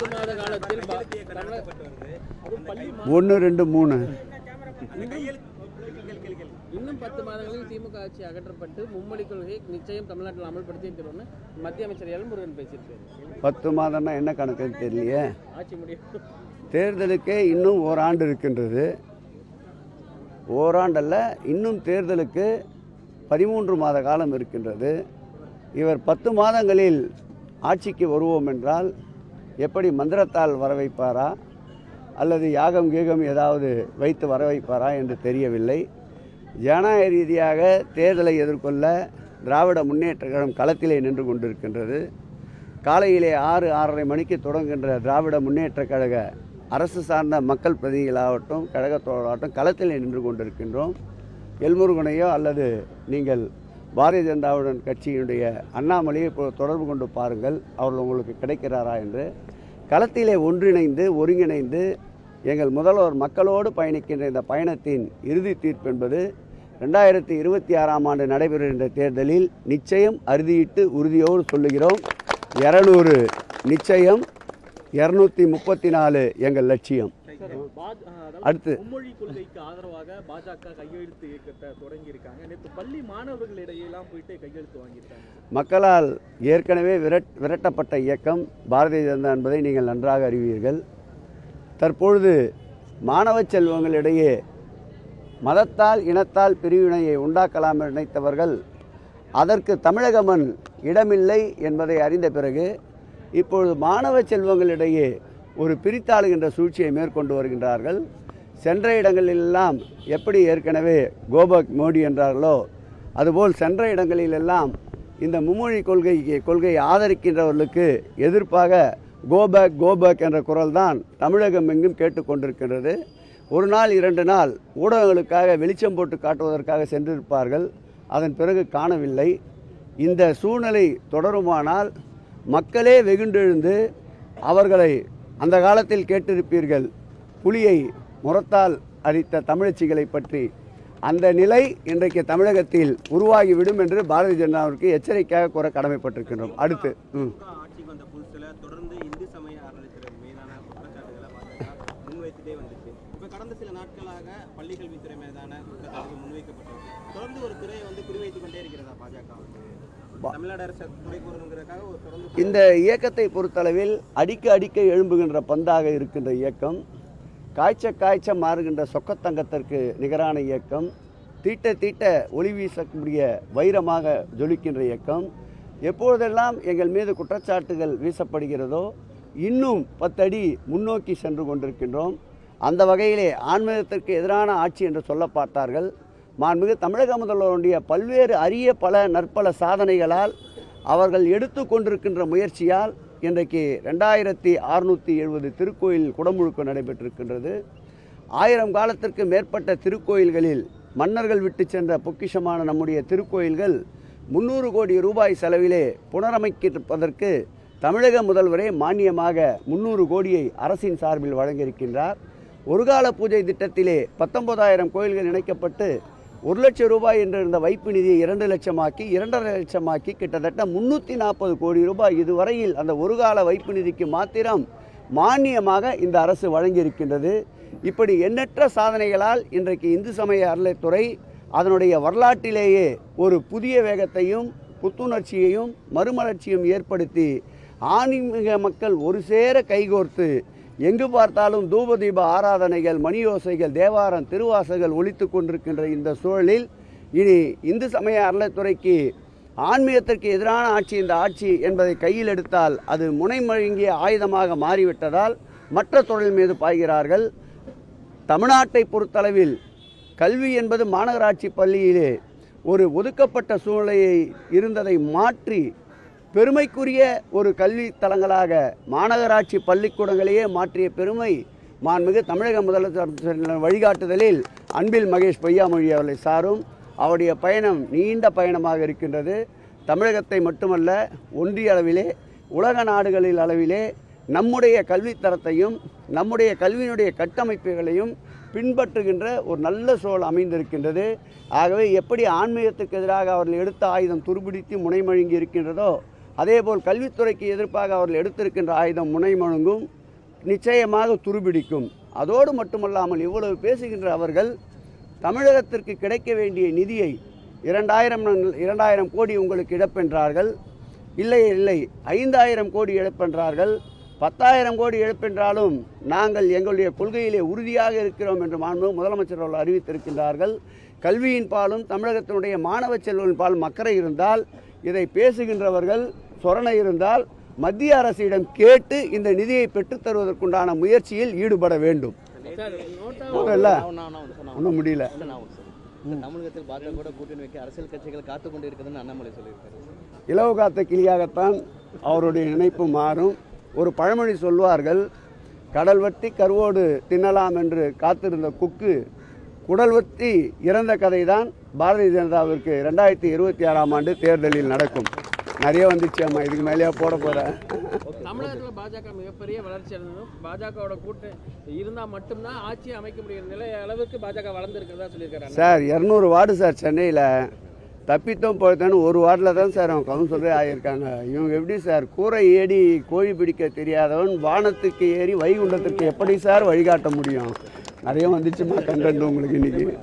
பத்து மாத காலத்தில் ஒன்று ரெண்டு மூணு. இன்னும் பத்து மாதங்களில் திமுக ஆட்சி அகற்றப்பட்டு மும்மொழி கொள்கையை நிச்சயம் தமிழ்நாட்டில் அமல்படுத்தி தரும்னு மத்திய அமைச்சர் எல்முருகன் பேசியிருக்காரு. பத்து மாதம்னா என்ன கணக்குன்னு தெரியலையே. ஆட்சி முடியும். தேர்தலுக்கே இன்னும் ஓராண்டு இருக்கின்றது. ஓராண்டல்ல இன்னும் தேர்தலுக்கு பதிமூன்று மாத காலம் இருக்கின்றது. இவர் பத்து மாதங்களில் ஆட்சிக்கு வருவோம் என்றால் எப்படி மந்திரத்தால் வர வைப்பாரா அல்லது யாகம் கீகம் ஏதாவது வைத்து வர வைப்பாரா என்று தெரியவில்லை. ஜனநாயக ரீதியாக தேர்தலை எதிர்கொள்ள திராவிட முன்னேற்ற கழகம் களத்திலே நின்று கொண்டிருக்கின்றது. காலையிலே ஆறு ஆறரை மணிக்கு தொடங்குகின்ற திராவிட முன்னேற்ற கழக அரசு சார்ந்த மக்கள் பிரதிநிதிகளாகட்டும் கழகத்தோடாகட்டும் களத்திலே நின்று கொண்டிருக்கின்றோம். எல்முருகனையோ அல்லது நீங்கள் பாரதிய ஜனதாவுடன் கட்சியினுடைய அண்ணாமலையை இப்போ தொடர்பு கொண்டு பாருங்கள். அவர்கள் உங்களுக்கு கிடைக்கிறாரா என்று களத்திலே ஒன்றிணைந்து ஒருங்கிணைந்து எங்கள் முதல்வர் மக்களோடு பயணிக்கின்ற இந்த பயணத்தின் இறுதி தீர்ப்பு என்பது ரெண்டாயிரத்தி இருபத்தி ஆறாம் ஆண்டு நடைபெறுகின்ற தேர்தலில் நிச்சயம் அறுதியிட்டு உறுதியோடு சொல்லுகிறோம். இரநூறு நிச்சயம் இரநூத்தி முப்பத்தி நாலு எங்கள் லட்சியம். அடுத்து. மும்மொழி கொள்கைக்கு ஆதரவாக பாஜக கையெழுத்து இயக்கத்தை தொடங்கி இருக்காங்க நேற்று பள்ளி மாணவர்களிடையே எல்லாம் போயிட்டு கையெழுத்து வாங்கியிருக்காங்க. மக்களால் ஏற்கனவே விரட் விரட்டப்பட்ட இயக்கம் பாரதிய ஜனதா என்பதை நீங்கள் நன்றாக அறிவீர்கள். தற்பொழுது மாணவ செல்வங்களிடையே மதத்தால் இனத்தால் பிரிவினையை உண்டாக்கலாம் என நினைத்தவர்கள் அதற்கு தமிழக மண் இடமில்லை என்பதை அறிந்த பிறகு இப்பொழுது மாணவ செல்வங்களிடையே ஒரு பிரித்தாளுகின்ற சூழ்ச்சியை மேற்கொண்டு வருகின்றார்கள். சென்ற இடங்களிலெல்லாம் எப்படி ஏற்கனவே கோபக் மோடி என்றார்களோ அதுபோல் சென்ற இடங்களிலெல்லாம் இந்த மும்மொழி கொள்கை கொள்கையை ஆதரிக்கின்றவர்களுக்கு எதிர்ப்பாக கோபேக் கோபேக் என்ற குரல் தான் தமிழகம் எங்கும் கேட்டுக்கொண்டிருக்கின்றது. ஒரு நாள் இரண்டு நாள் ஊடகங்களுக்காக வெளிச்சம் போட்டு காட்டுவதற்காக சென்றிருப்பார்கள். அதன் பிறகு காணவில்லை. இந்த சூழ்நிலை தொடருமானால் மக்களே வெகுண்டெழுந்து அவர்களை அந்த காலத்தில் கேட்டிருப்பீர்கள் புலியை முரத்தால் அடித்த தமிழச்சிகளை பற்றி. அந்த நிலை இன்றைக்கு தமிழகத்தில் உருவாகிவிடும் என்று பாரதிய ஜனதாவிற்கு எச்சரிக்கையாக கூற கடமைப்பட்டிருக்கின்றோம். அடுத்து கடந்த சில நாட்களாக பள்ளி கல்வித்துறை மீதான குற்றச்சாட்டுகள் முன்வைக்கப்பட்டிருக்கு தொடர்ந்து ஒரு துறையை வந்து குறிவைத்துக் கொண்டே இருக்கிறதா பாஜக இந்த இயக்கத்தை பொறுத்தளவில் அடிக்க அடிக்க எழும்புகின்ற பந்தாக இருக்கின்ற இயக்கம் காய்ச்ச காய்ச்ச மாறுகின்ற சொக்கத்தங்கத்திற்கு நிகரான இயக்கம் தீட்ட தீட்ட ஒளி வீசக்கூடிய வைரமாக ஜொலிக்கின்ற இயக்கம் எப்பொழுதெல்லாம் எங்கள் மீது குற்றச்சாட்டுகள் வீசப்படுகிறதோ இன்னும் பத்தடி முன்னோக்கி சென்று கொண்டிருக்கின்றோம். அந்த வகையிலே ஆன்மீகத்திற்கு எதிரான ஆட்சி என்று சொல்ல பார்த்தார்கள். மாண்புமிகு தமிழக முதல்வருடைய பல்வேறு அரிய பல நற்பல சாதனைகளால் அவர்கள் எடுத்து கொண்டிருக்கின்ற முயற்சியால் இன்றைக்கு ரெண்டாயிரத்தி அறுநூற்றி எழுபது திருக்கோயில் குடமுழுக்கு நடைபெற்றிருக்கின்றது. ஆயிரம் காலத்திற்கு மேற்பட்ட திருக்கோயில்களில் மன்னர்கள் விட்டு சென்ற பொக்கிஷமான நம்முடைய திருக்கோயில்கள் முந்நூறு கோடி ரூபாய் செலவிலே புனரமைக்கப்பதற்கு தமிழக முதல்வரே மானியமாக முந்நூறு கோடியை அரசின் சார்பில் வழங்கியிருக்கின்றார். ஒரு கால பூஜை திட்டத்திலே பத்தொன்பதாயிரம் கோயில்கள் இணைக்கப்பட்டு ஒரு லட்சம் ரூபாய் என்று இருந்த வைப்பு நிதியை இரண்டு லட்சமாக்கி இரண்டரை லட்சமாக்கி கிட்டத்தட்ட முன்னூற்றி நாற்பது கோடி ரூபாய் இதுவரையில் அந்த ஒரு கால வைப்பு நிதிக்கு மாத்திரம் மானியமாக இந்த அரசு வழங்கியிருக்கின்றது. இப்படி எண்ணற்ற சாதனைகளால் இன்றைக்கு இந்து சமய அறநிலைத்துறை அதனுடைய வரலாற்றிலேயே ஒரு புதிய வேகத்தையும் புத்துணர்ச்சியையும் மறுமலர்ச்சியும் ஏற்படுத்தி ஆன்மீக மக்கள் ஒரு சேர கைகோர்த்து எங்கு பார்த்தாலும் தூபதீப ஆராதனைகள் மணியோசைகள் தேவாரம் திருவாசகள் ஒழித்து கொண்டிருக்கின்ற இந்த சூழலில் இனி இந்து சமய அறநிலைத்துறைக்கு ஆன்மீகத்திற்கு எதிரான ஆட்சி இந்த ஆட்சி என்பதை கையில் எடுத்தால் அது முனைமழுங்கிய ஆயுதமாக மாறிவிட்டதால் மற்ற தொழில் மீது பாய்கிறார்கள். தமிழ்நாட்டை பொறுத்தளவில் கல்வி என்பது மாநகராட்சி பள்ளியிலே ஒரு ஒதுக்கப்பட்ட சூழ்நிலையை இருந்ததை மாற்றி பெருமைக்குரிய ஒரு கல்வி தலங்களாக மாநகராட்சி பள்ளிக்கூடங்களையே மாற்றிய பெருமை மாண்புமிகு தமிழக முதலமைச்சர் வழிகாட்டுதலில் அன்பில் மகேஷ் பொய்யாமொழி அவர்களை சாரும். அவருடைய பயணம் நீண்ட பயணமாக இருக்கின்றது. தமிழகத்தை மட்டுமல்ல ஒன்றிய அளவிலே உலக நாடுகளில் அளவிலே நம்முடைய கல்வித்தரத்தையும் நம்முடைய கல்வியினுடைய கட்டமைப்புகளையும் பின்பற்றுகின்ற ஒரு நல்ல சூழல் அமைந்திருக்கின்றது. ஆகவே எப்படி ஆன்மீகத்துக்கு எதிராக அவர்கள் எடுத்த ஆயுதம் துருபிடித்து முனைமழுங்கி இருக்கின்றதோ அதேபோல் கல்வித்துறைக்கு எதிர்ப்பாக அவர்கள் எடுத்திருக்கின்ற ஆயுதம் முனை முழங்கும் நிச்சயமாக துருபிடிக்கும். அதோடு மட்டுமல்லாமல் இவ்வளவு பேசுகின்ற அவர்கள் தமிழகத்திற்கு கிடைக்க வேண்டிய நிதியை இரண்டாயிரம் இரண்டாயிரம் கோடி உங்களுக்கு இழப்பென்றார்கள். இல்லை இல்லை ஐந்தாயிரம் கோடி இழப்பென்றார்கள். பத்தாயிரம் கோடி இழப்பென்றாலும் நாங்கள் எங்களுடைய கொள்கையிலே உறுதியாக இருக்கிறோம் என்று மாண்பு முதலமைச்சர் அவர்கள் அறிவித்திருக்கின்றார்கள். கல்வியின் பாலும் தமிழகத்தினுடைய மாணவ செல்வங்களின் பால் மக்கறை இருந்தால் இதை பேசுகின்றவர்கள் சொரணை இருந்தால் மத்திய அரசிடம் கேட்டு இந்த நிதியை பெற்றுத் தருவதற்குண்டான முயற்சியில் ஈடுபட வேண்டும். ஒன்றும் முடியல. தமிழகத்தில் பாஜக கூட கூட்டணி வைக்க அரசியல் கட்சிகள் காத்து கொண்டு இருக்குதுன்னு அண்ணாமலை சொல்லியிருக்காரு. இலவு காத்த கிளியாகத்தான் அவருடைய நினைப்பு மாறும். ஒரு பழமொழி சொல்வார்கள் கடல் வத்தி கருவோடு தின்னலாம் என்று காத்திருந்த குக்கு குடல் வத்தி இறந்த கதை தான் பாரதிய ஜனதாவிற்கு ரெண்டாயிரத்தி இருபத்தி ஆறாம் ஆண்டு தேர்தலில் நடக்கும். நிறைய வந்துச்சு அம்மா இதுக்கு மேலேயே போட போகிறேன் தமிழகத்தில் பாஜக மிகப்பெரிய வளர்ச்சி அடைந்ததும் பாஜகவோட கூட்டு இருந்தால் மட்டும்தான் ஆட்சி அமைக்க முடிகிற நிலை அளவுக்கு பாஜக வளர்ந்துருக்கிறதா சொல்லியிருக்காரு சார் இரநூறு வார்டு சார் சென்னையில். தப்பித்தோம் போய்த்தோன்னு ஒரு வார்டில் தான் சார் அவன் கவுன்சிலரே ஆகியிருக்காங்க இவங்க எப்படி சார் கூரை ஏடி கோழி பிடிக்க தெரியாதவன் வானத்துக்கு ஏறி வைகுண்டத்துக்கு எப்படி சார் வழிகாட்ட முடியும்? நிறைய வந்துச்சுமா? கண்டென்ட் உங்களுக்கு இன்னைக்கு.